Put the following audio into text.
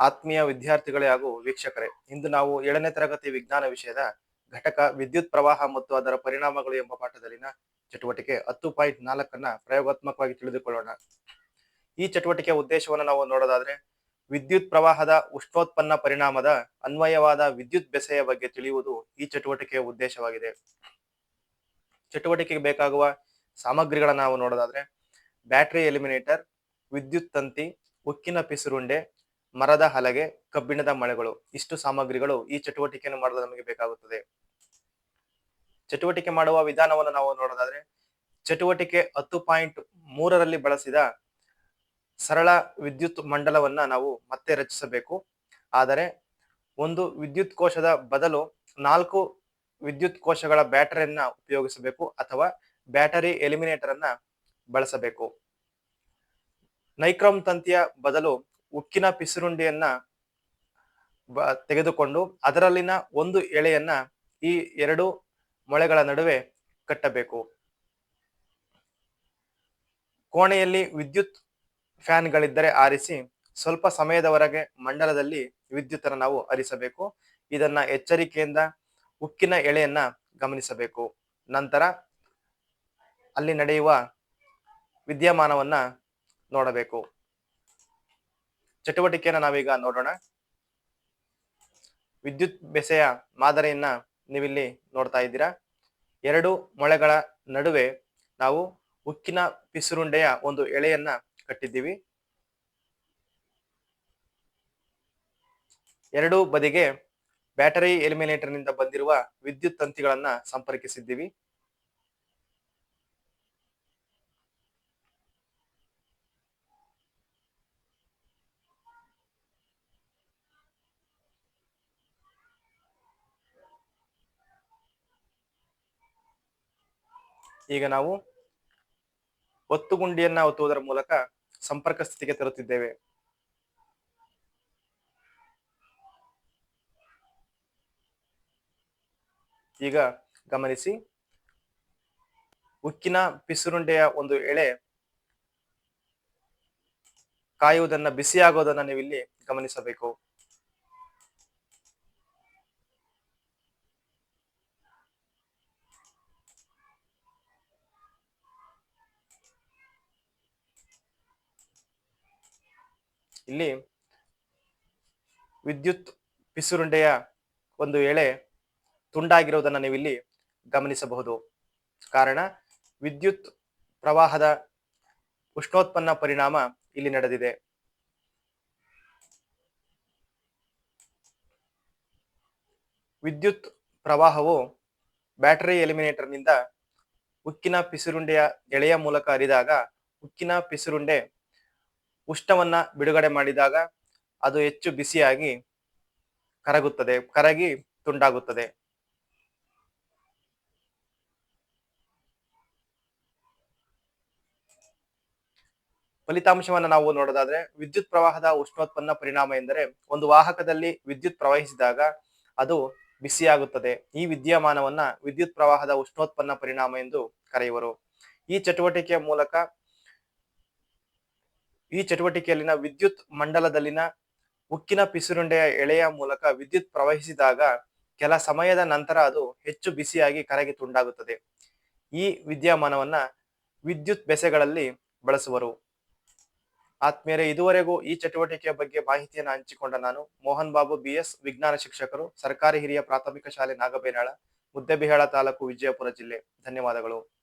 ಆತ್ಮೀಯ ವಿದ್ಯಾರ್ಥಿಗಳೇ ಹಾಗೂ ವೀಕ್ಷಕರೇ, ಇಂದು ನಾವು ಏಳನೇ ತರಗತಿ ವಿಜ್ಞಾನ ವಿಷಯದ ಘಟಕ ವಿದ್ಯುತ್ ಪ್ರವಾಹ ಮತ್ತು ಅದರ ಪರಿಣಾಮಗಳು ಎಂಬ ಪಾಠದಲ್ಲಿನ ಚಟುವಟಿಕೆ ಹತ್ತು ಪಾಯಿಂಟ್ ನಾಲ್ಕನ್ನ ಪ್ರಯೋಗಾತ್ಮಕವಾಗಿ ತಿಳಿದುಕೊಳ್ಳೋಣ. ಈ ಚಟುವಟಿಕೆಯ ಉದ್ದೇಶವನ್ನು ನಾವು ನೋಡೋದಾದ್ರೆ, ವಿದ್ಯುತ್ ಪ್ರವಾಹದ ಉಷ್ಣೋತ್ಪನ್ನ ಪರಿಣಾಮದ ಅನ್ವಯವಾದ ವಿದ್ಯುತ್ ಬೆಸೆಯ ಬಗ್ಗೆ ತಿಳಿಯುವುದು ಈ ಚಟುವಟಿಕೆಯ ಉದ್ದೇಶವಾಗಿದೆ. ಚಟುವಟಿಕೆಗೆ ಬೇಕಾಗುವ ಸಾಮಗ್ರಿಗಳನ್ನ ನಾವು ನೋಡೋದಾದ್ರೆ, ಬ್ಯಾಟರಿ ಎಲಿಮಿನೇಟರ್, ವಿದ್ಯುತ್ ತಂತಿ, ಉಕ್ಕಿನ ಪಿಸುರುಂಡೆ ಮರದ ಹಲಗೆ, ಕಬ್ಬಿಣದ ಮಳೆಗಳು, ಇಷ್ಟು ಸಾಮಗ್ರಿಗಳು ಈ ಚಟುವಟಿಕೆಯನ್ನು ಮಾಡಲು ನಮಗೆ ಬೇಕಾಗುತ್ತದೆ. ಚಟುವಟಿಕೆ ಮಾಡುವ ವಿಧಾನವನ್ನು ನಾವು ನೋಡೋದಾದ್ರೆ, ಚಟುವಟಿಕೆ ಹತ್ತು ಪಾಯಿಂಟ್ ಮೂರರಲ್ಲಿ ಬಳಸಿದ ಸರಳ ವಿದ್ಯುತ್ ಮಂಡಲವನ್ನ ನಾವು ಮತ್ತೆ ರಚಿಸಬೇಕು. ಆದರೆ, ಒಂದು ವಿದ್ಯುತ್ ಕೋಶದ ಬದಲು ನಾಲ್ಕು ವಿದ್ಯುತ್ ಕೋಶಗಳ ಬ್ಯಾಟರಿಯನ್ನ ಉಪಯೋಗಿಸಬೇಕು ಅಥವಾ ಬ್ಯಾಟರಿ ಎಲಿಮಿನೇಟರ್ ಅನ್ನ ಬಳಸಬೇಕು. ನೈಕ್ರೋಮ್ ತಂತಿಯ ಬದಲು ಉಕ್ಕಿನ ಪಿಸುರುಂಡಿಯನ್ನ ತೆಗೆದುಕೊಂಡು ಅದರಲ್ಲಿನ ಒಂದು ಎಳೆಯನ್ನ ಈ ಎರಡು ಮೊಳೆಗಳ ನಡುವೆ ಕಟ್ಟಬೇಕು. ಕೋಣೆಯಲ್ಲಿ ವಿದ್ಯುತ್ ಫ್ಯಾನ್ಗಳಿದ್ದರೆ ಆರಿಸಿ ಸ್ವಲ್ಪ ಸಮಯದವರೆಗೆ ಮಂಡಲದಲ್ಲಿ ವಿದ್ಯುತ್ತನ್ನು ನಾವು ಹರಿಸಬೇಕು. ಇದನ್ನ ಎಚ್ಚರಿಕೆಯಿಂದ ಉಕ್ಕಿನ ಎಳೆಯನ್ನ ಗಮನಿಸಬೇಕು. ನಂತರ ಅಲ್ಲಿ ನಡೆಯುವ ವಿದ್ಯಮಾನವನ್ನ ನೋಡಬೇಕು. ಚಟುವಟಿಕೆಯನ್ನ ನಾವೀಗ ನೋಡೋಣ. ವಿದ್ಯುತ್ ಬೆಸೆಯ ಮಾದರಿಯನ್ನ ನೀವಿಲ್ಲಿ ನೋಡ್ತಾ ಇದ್ದೀರಾ. ಎರಡು ಮೊಳೆಗಳ ನಡುವೆ ನಾವು ಉಕ್ಕಿನ ಪಿಸುರುಂಡೆಯ ಒಂದು ಎಳೆಯನ್ನ ಕಟ್ಟಿದ್ದೀವಿ. ಎರಡು ಬದಿಗೆ ಬ್ಯಾಟರಿ ಎಲಿಮಿನೇಟರ್ನಿಂದ ಬಂದಿರುವ ವಿದ್ಯುತ್ ತಂತಿಗಳನ್ನ ಸಂಪರ್ಕಿಸಿದ್ದೀವಿ. ಈಗ ನಾವು ಒತ್ತು ಒತ್ತುಗುಂಡಿಯನ್ನ ಒತ್ತುವುದರ ಮೂಲಕ ಸಂಪರ್ಕ ಸ್ಥಿತಿಗೆ ತರುತ್ತಿದ್ದೇವೆ. ಈಗ ಗಮನಿಸಿ, ಉಕ್ಕಿನ ಪಿಸುರುಂಡೆಯ ಒಂದು ಎಳೆ ಕಾಯುವುದನ್ನ ಬಿಸಿಯಾಗೋದನ್ನ ನೀವು ಇಲ್ಲಿ ಗಮನಿಸಬೇಕು. ಇಲ್ಲಿ ವಿದ್ಯುತ್ ಪಿಸುರುಂಡೆಯ ಒಂದು ಎಳೆ ತುಂಡಾಗಿರುವುದನ್ನು ನೀವು ಇಲ್ಲಿ ಗಮನಿಸಬಹುದು. ಕಾರಣ, ವಿದ್ಯುತ್ ಪ್ರವಾಹದ ಉಷ್ಣೋತ್ಪನ್ನ ಪರಿಣಾಮ ಇಲ್ಲಿ ನಡೆದಿದೆ. ವಿದ್ಯುತ್ ಪ್ರವಾಹವು ಬ್ಯಾಟರಿ ಎಲಿಮಿನೇಟರ್ನಿಂದ ಉಕ್ಕಿನ ಪಿಸುರುಂಡೆಯ ಎಳೆಯ ಮೂಲಕ ಹರಿದಾಗ ಉಕ್ಕಿನ ಪಿಸುರುಂಡೆ ಉಷ್ಣವನ್ನ ಬಿಡುಗಡೆ ಮಾಡಿದಾಗ ಅದು ಹೆಚ್ಚು ಬಿಸಿಯಾಗಿ ಕರಗುತ್ತದೆ, ಕರಗಿ ತುಂಡಾಗುತ್ತದೆ. ಫಲಿತಾಂಶವನ್ನು ನಾವು ನೋಡೋದಾದ್ರೆ ವಿದ್ಯುತ್ ಪ್ರವಾಹದ ಉಷ್ಣೋತ್ಪನ್ನ ಪರಿಣಾಮ ಎಂದರೆ ಒಂದು ವಾಹಕದಲ್ಲಿ ವಿದ್ಯುತ್ ಪ್ರವಹಿಸಿದಾಗ ಅದು ಬಿಸಿಯಾಗುತ್ತದೆ. ಈ ವಿದ್ಯಮಾನವನ್ನ ವಿದ್ಯುತ್ ಪ್ರವಾಹದ ಉಷ್ಣೋತ್ಪನ್ನ ಪರಿಣಾಮ ಎಂದು ಕರೆಯುವರು. ಈ ಚಟುವಟಿಕೆಯ ಮೂಲಕ ಈ ಚಟುವಟಿಕೆಯಲ್ಲಿನ ವಿದ್ಯುತ್ ಮಂಡಲದಲ್ಲಿನ ಉಕ್ಕಿನ ಪಿಸುರುಂಡೆಯ ಎಳೆಯ ಮೂಲಕ ವಿದ್ಯುತ್ ಪ್ರವಹಿಸಿದಾಗ ಕೆಲ ಸಮಯದ ನಂತರ ಅದು ಹೆಚ್ಚು ಬಿಸಿಯಾಗಿ ಕರಗಿ ತುಂಡಾಗುತ್ತದೆ. ಈ ವಿದ್ಯಮಾನವನ್ನ ವಿದ್ಯುತ್ ಬೆಸೆಗಳಲ್ಲಿ ಬಳಸುವರು. ಆತ್ಮೀಯರೇ, ಇದುವರೆಗೂ ಈ ಚಟುವಟಿಕೆಯ ಬಗ್ಗೆ ಮಾಹಿತಿಯನ್ನು ಹಂಚಿಕೊಂಡ ನಾನು ಮೋಹನ್ ಬಾಬು ಬಿ ಎಸ್ ವಿಜ್ಞಾನ ಶಿಕ್ಷಕರು, ಸರ್ಕಾರಿ ಹಿರಿಯ ಪ್ರಾಥಮಿಕ ಶಾಲೆ ನಾಗಬೇನಾಳ, ಮುದ್ದೆಬಿಹಾಳ ತಾಲೂಕು ವಿಜಯಪುರ ಜಿಲ್ಲೆ. ಧನ್ಯವಾದಗಳು.